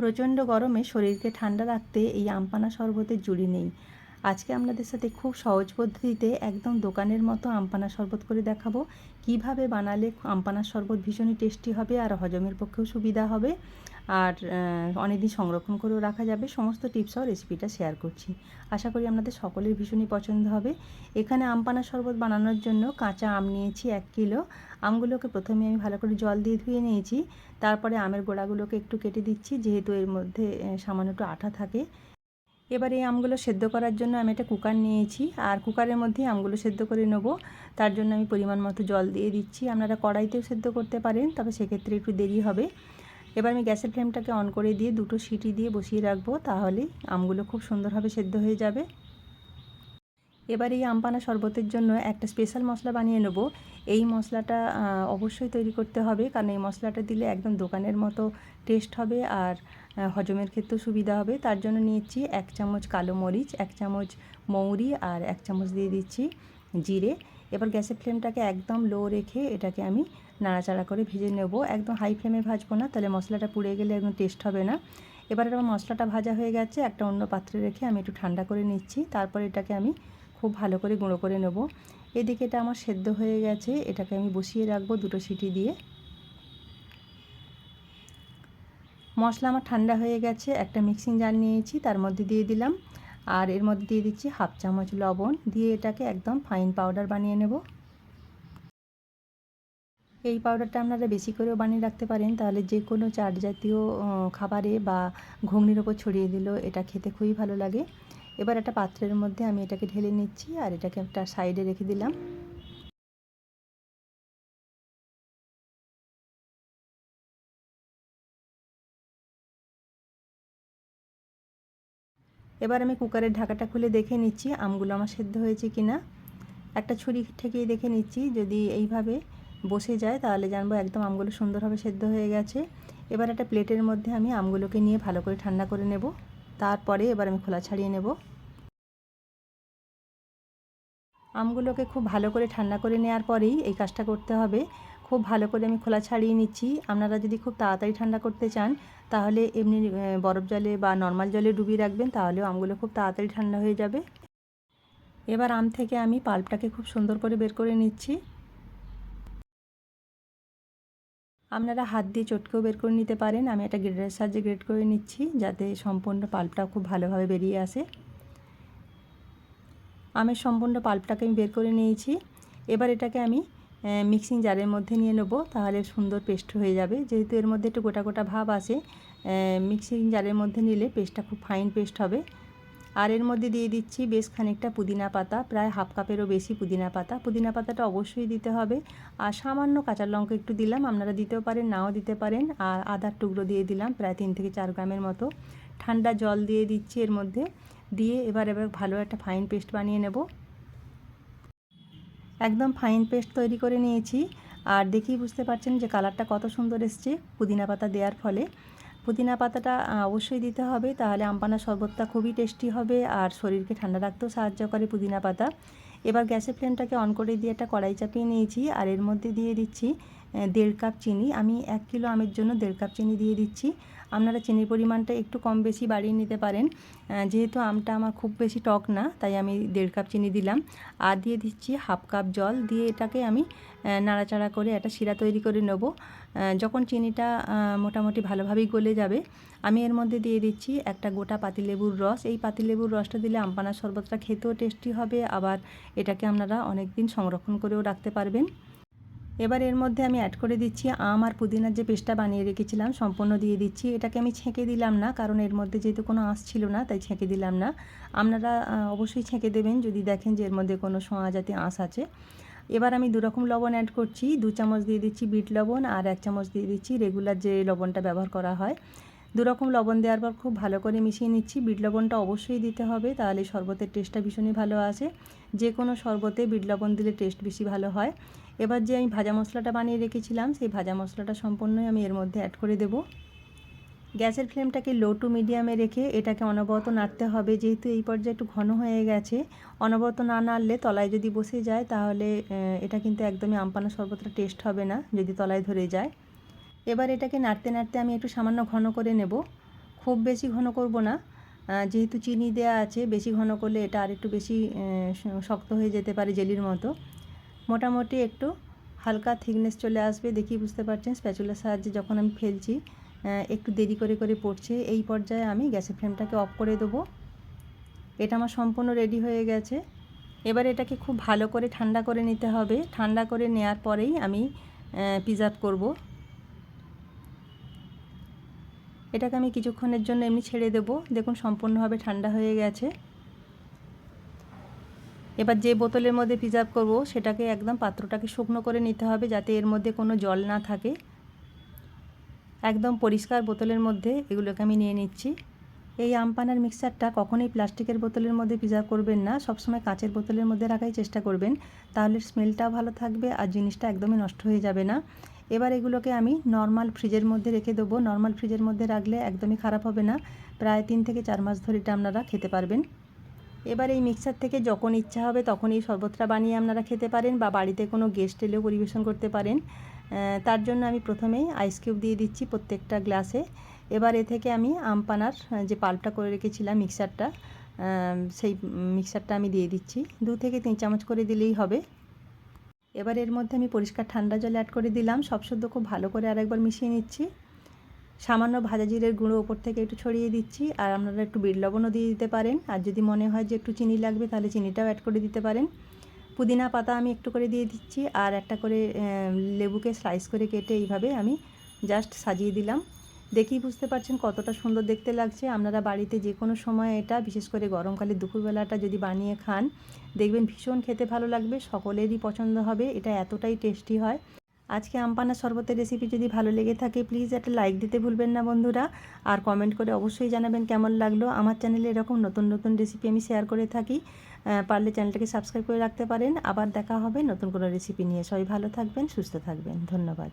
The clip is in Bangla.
প্রচণ্ড গরমে শরীরকে ঠান্ডা রাখতে এই আমপানা শরবতের জুড়ি নেই। আজকে আপনাদের সাথে খুব সহজ পদ্ধতিতে একদম দোকানের মতো আমপানা শরবত করে দেখাবো। কীভাবে বানালে আমপানার শরবত ভীষণই টেস্টি হবে আর হজমের পক্ষেও সুবিধা হবে। আর অনেকদিন সংরক্ষণ করেও রাখা যাবে। সমস্ত টিপসও রেসিপিটা শেয়ার করছি। আশা করি আপনাদের সকলের ভীষণই পছন্দ হবে। এখানে আমপানা শরবত বানানোর জন্য কাঁচা আম নিয়েছি এক কিলো। আমগুলোকে প্রথমে আমি ভালো করে জল দিয়ে ধুয়ে নিয়েছি। তারপরে আমের গোড়াগুলোকে একটু কেটে দিচ্ছি, যেহেতু এর মধ্যে সামান্য একটু আঠা থাকে। এবার এই আমগুলো সেদ্ধ করার জন্য আমি একটা কুকার নিয়েছি। আর কুকারের মধ্যেই আমগুলো সেদ্ধ করে নেব। তার জন্য আমি পরিমাণ মতো জল দিয়ে দিচ্ছি। আপনারা কড়াইতেও সেদ্ধ করতে পারেন, তবে সেক্ষেত্রে একটু দেরি হবে। এবার আমি গ্যাসের ফ্লেমটাকে অন করে দিয়ে দুটো সিটি দিয়ে বসিয়ে রাখব তাহলেই আমগুলো খুব সুন্দরভাবে সেদ্ধ হয়ে যাবে। এবার এই আমপানা শরবতের জন্য একটা স্পেশাল মশলা বানিয়ে নেব। এই মশলাটা অবশ্যই তৈরি করতে হবে, কারণ এই মশলাটা দিলে একদম দোকানের মতো টেস্ট হবে আর হজমের ক্ষেত্রেও সুবিধা হবে। তার জন্য নিয়েছি এক চামচ কালো মরিচ, এক চামচ মৌরি আর এক চামচ দিয়ে দিচ্ছি জিরে। এবার গ্যাসের ফ্লেমটাকে একদম লো রেখে এটাকে আমি নাড়াচাড়া করে ভেজে নেব। একদম হাই ফ্লেমে ভাজবো না, তাহলে মশলাটা পুড়ে গেলে একদম টেস্ট হবে না। এবার আমার মশলাটা ভাজা হয়ে গেছে, একটা অন্য পাত্রে রেখে আমি একটু ঠান্ডা করে নিচ্ছি। তারপর এটাকে আমি খুব ভালো করে গুঁড়ো করে নেব। এদিকে এটা আমার সেদ্ধ হয়ে গেছে, এটাকে আমি বসিয়ে রাখব দুটো সিটি দিয়ে। মশলা আমার ঠান্ডা হয়ে গেছে, একটা মিক্সিং জার নিয়েছি, তার মধ্যে দিয়ে দিলাম। আর এর মধ্যে দিয়ে দিচ্ছি হাফ চামচ লবণ। দিয়ে এটাকে একদম ফাইন পাউডার বানিয়ে নেব। এই পাউডারটা আপনারা বেশি করেও বানিয়ে রাখতে পারেন। তাহলে যে কোনো চাট জাতীয় খাবারে বা ঘুগনির ওপর ছড়িয়ে দিলেও এটা খেতে খুবই ভালো লাগে। এবার একটা পাত্রের মধ্যে আমি এটাকে ঢেলে নিচ্ছি আর এটাকে একটা সাইডে রেখে দিলাম। এবার আমি কুকারের ঢাকাটা খুলে দেখে নিচ্ছি, আমগুলো আমার সেদ্ধ হয়েছে কি না একটা ছুরি ঠেকিয়ে দেখে নিচ্ছি, যদি এইভাবে বসে যায় তাহলে জানব একদম আমগুলো সুন্দরভাবে সেদ্ধ হয়ে গেছে। এবার একটা প্লেটের মধ্যে আমি আমগুলোকে নিয়ে ভালো করে ঠান্ডা করে নেব। তারপরে এবার আমি খোলা ছাড়িয়ে নেব। আমগুলোকে খুব ভালো করে ঠান্ডা করে নেওয়ার পরেই এই কাজটা করতে হবে। খুব ভালো করে আমি খোলা ছাড়িয়ে নিচ্ছি। আপনারা যদি খুব তাড়াতাড়ি ঠান্ডা করতে চান, তাহলে এমনি বরফ জলে বা নর্মাল জলে ডুবিয়ে রাখবেন, তাহলেও আমগুলো খুব তাড়াতাড়ি ঠান্ডা হয়ে যাবে। এবার আম থেকে আমি পাল্পটাকে খুব সুন্দর করে বের করে নিচ্ছি। আপনারা হাত দিয়ে চটকেও বের করে নিতে পারেন। আমি একটা গ্রেডারের সাহায্যে গ্রেড করে নিচ্ছি, যাতে সম্পূর্ণ পাল্পটা খুব ভালোভাবে বেরিয়ে আসে। আমের সম্পূর্ণ পাল্পটাকে আমি বের করে নিয়েছি। এবার এটাকে আমি মিক্সিং জারের মধ্যে নিয়ে নেব, তাহলে সুন্দর পেস্ট হয়ে যাবে। যেহেতু এর মধ্যে একটু গোটা গোটা ভাব আসে মিক্সিং জারের মধ্যে নিলে পেস্টটা খুব ফাইন পেস্ট হবে। আর এর মধ্যে দিয়ে দিচ্ছি বেশ খানিকটা পুদিনা পাতা, প্রায় হাফ কাপেরও বেশি পুদিনা পাতা। পুদিনা পাতাটা অবশ্যই দিতে হবে। আর সামান্য কাঁচা লঙ্কা একটু দিলাম, আপনারা দিতেও পারেন, নাও দিতে পারেন। আর আদার টুকরো দিয়ে দিলাম, প্রায় তিন থেকে চার গ্রামের মতো। ঠান্ডা জল দিয়ে দিচ্ছি এর মধ্যে। দিয়ে এবার এবার ভালো একটা ফাইন পেস্ট বানিয়ে নেব। একদম ফাইন পেস্ট তৈরি করে নিয়েছি। আর দেখি বুঝতে পারছেন যে কালারটা কত সুন্দর এসছে পুদিনা পাতা দেওয়ার ফলে। পুদিনা পাতাটা অবশ্যই দিতে হবে, তাহলে আমপানা শরবতটা খুবই টেস্টি হবে আর শরীরকে ঠান্ডা রাখতেও সাহায্য করে পুদিনা পাতা। এবার গ্যাসের ফ্লেমটাকে অন করে দিয়ে একটা কড়াই চাপিয়ে নিয়েছি, আর এর মধ্যে দিয়ে দিচ্ছি দেড় কাপ চিনি। আমি এক কিলো আমের জন্য দেড় কাপ চিনি দিয়ে দিচ্ছি। আপনারা চিনির পরিমাণটা একটু কম বেশি বাড়িয়ে নিতে পারেন। যেহেতু আমটা আমার খুব বেশি টক না, তাই আমি দেড় কাপ চিনি দিলাম। আর দিয়ে দিচ্ছি হাফ কাপ জল। দিয়ে এটাকে আমি নাড়াচাড়া করে একটা শিরা তৈরি করে নেব। যখন চিনিটা মোটামুটি ভালোভাবেই গলে যাবে, আমি এর মধ্যে দিয়ে দিচ্ছি একটা গোটা পাতিলেবুর রস। এই পাতিলেবুর রসটা দিলে আমপানা শরবতটা খেতেও টেস্টি হবে। আবার এটাকে আপনারা অনেক দিন সংরক্ষণ করেও রাখতে পারবেন। এবার এর মধ্যে আমি অ্যাড করে দিচ্ছি আম আর পুদিনার যে পেস্টটা বানিয়ে রেখেছিলাম, সম্পূর্ণ দিয়ে দিচ্ছি। এটাকে আমি ছেঁকে দিলাম না, কারণ এর মধ্যে যেহেতু কোনো আঁশ ছিল না, তাই ছেঁকে দিলাম না। আপনারা অবশ্যই ছেঁকে দেবেন যদি দেখেন যে এর মধ্যে কোনো সোঁয়া জাতীয় আঁশ আছে। এবার আমি দুরকম লবণ অ্যাড করছি। দু চামচ দিয়ে দিচ্ছি বিট লবণ আর এক চামচ দিয়ে দিচ্ছি রেগুলার যে লবণটা ব্যবহার করা হয়। দুরকম লবণ দেওয়ার পর খুব ভালো করে মিশিয়ে নিচ্ছি। বিট লবণটা অবশ্যই দিতে হবে, তাহলে শরবতের টেস্টটা ভীষণই ভালো আসে। যে কোনো শরবতে বিট লবণ দিলে টেস্ট বেশি ভালো হয়। এবার যে আমি ভাজা মশলাটা বানিয়ে রেখেছিলাম, সেই ভাজা মশলাটা সম্পূর্ণই আমি এর মধ্যে অ্যাড করে দেব। গ্যাসের ফ্লেমটাকে লো টু মিডিয়ামে রেখে এটাকে অনবরত নাড়তে হবে। যেহেতু এই পর্যায়ে একটু ঘন হয়ে গেছে, অনবরত না নাড়লে তলায় যদি বসে যায়, তাহলে এটা কিন্তু একদমই আমপানা শরবতটা টেস্ট হবে না, যদি তলায় ধরে যায়। এবার এটাকে নাড়তে নাড়তে আমি একটু সামান্য ঘন করে নেব। খুব বেশি ঘন করব না। যেহেতু চিনি দেওয়া আছে, বেশি ঘন করলে এটা আরেকটু বেশি শক্ত হয়ে যেতে পারে জেলির মতো। মোটামুটি একটু হালকা থিকনেস চলে আসবে, দেখি বুঝতে পারছেন? স্প্যাচুলার সাহায্যে যখন আমি ফেলছি একটু দেরি করে করে পড়ছে, এই পর্যায়ে আমি গ্যাসের ফ্লেমটাকে অফ করে দেবো। এটা আমার সম্পূর্ণ রেডি হয়ে গেছে। এবার এটাকে খুব ভালো করে ঠান্ডা করে নিতে হবে। ঠান্ডা করে নেওয়ার পরেই আমি পিজাপ করব। এটাকে আমি কিছুক্ষণের জন্য এমনি ছেড়ে দেব। দেখুন, সম্পূর্ণভাবে ঠান্ডা হয়ে গেছে। এবার যে বোতলের মধ্যে প্রিজার্ভ করব, সেটাকে একদম পাত্রটাকে শুকনো করে নিতে হবে যাতে এর মধ্যে কোনো জল না থাকে। একদম পরিষ্কার বোতলের মধ্যে এগুলোকে আমি নিয়ে নিচ্ছি। এই আমপানার মিক্সারটা কখনোই প্লাস্টিকের বোতলের মধ্যে প্রিজার্ভ করবেন না। সবসময় কাঁচের বোতলের মধ্যে রাখাই চেষ্টা করবেন। তাহলে স্মেলটাও ভালো থাকবে আর জিনিসটা একদমই নষ্ট হয়ে যাবে না। এবার এগুলোকে আমি নর্মাল ফ্রিজের মধ্যে রেখে দেবো। নর্মাল ফ্রিজের মধ্যে রাখলে একদমই খারাপ হবে না। প্রায় তিন থেকে চার মাস ধরে এটা আপনারা খেতে পারবেন। এবার এই মিক্সার থেকে যখন ইচ্ছা হবে তখন এই শরবতটা বানিয়ে আপনারা খেতে পারেন বা বাড়িতে কোনো গেস্ট এলেও পরিবেশন করতে পারেন। তার জন্য আমি প্রথমেই আইস কিউব দিয়ে দিচ্ছি প্রত্যেকটা গ্লাসে এবার এ থেকে আমি আমপানার যে পাল্পটা করে রেখেছিলাম মিক্সারটা সেই মিক্সারটা আমি দিয়ে দিচ্ছি। দু থেকে তিন চামচ করে দিলেই হবে। এবার এর মধ্যে আমি পরিষ্কার ঠান্ডা জল অ্যাড করে দিলাম। সব সদ্য খুব ভালো করে আরেকবার মিশিয়ে নিচ্ছি। সামান্য ভাজা জিরের গুঁড়ো ওপর থেকে একটু ছড়িয়ে দিচ্ছি। আর আপনারা একটু বিট লবণও দিয়ে দিতে পারেন। আর যদি মনে হয় যে একটু চিনি লাগবে, তাহলে চিনিটাও অ্যাড করে দিতে পারেন। পুদিনা পাতা আমি একটু করে দিয়ে দিচ্ছি। আর একটা করে লেবুকে স্লাইস করে কেটে এইভাবে আমি জাস্ট সাজিয়ে দিলাম। দেখেই বুঝতে পারছেন কতটা সুন্দর দেখতে লাগছে। আপনারা বাড়িতে যে কোনো সময় এটা, বিশেষ করে গরমকালে দুপুরবেলাটা যদি বানিয়ে খান, দেখবেন ভীষণ খেতে ভালো লাগবে, সকলেরই পছন্দ হবে, এটা এতটাই টেস্টি হয়। আজকে আমপানা শরবতের রেসিপি যদি ভালো লেগে থাকে প্লিজ একটা লাইক দিতে ভুলবেন না বন্ধুরা। আর কমেন্ট করে অবশ্যই জানাবেন কেমন লাগল। আমার চ্যানেলে এরকম নতুন নতুন রেসিপি আমি শেয়ার করে থাকি। পারলে চ্যানেলটাকে সাবস্ক্রাইব করে রাখতে পারেন। আবার দেখা হবে নতুন কোনো রেসিপি নিয়ে। সবাই ভালো থাকবেন, সুস্থ থাকবেন। ধন্যবাদ।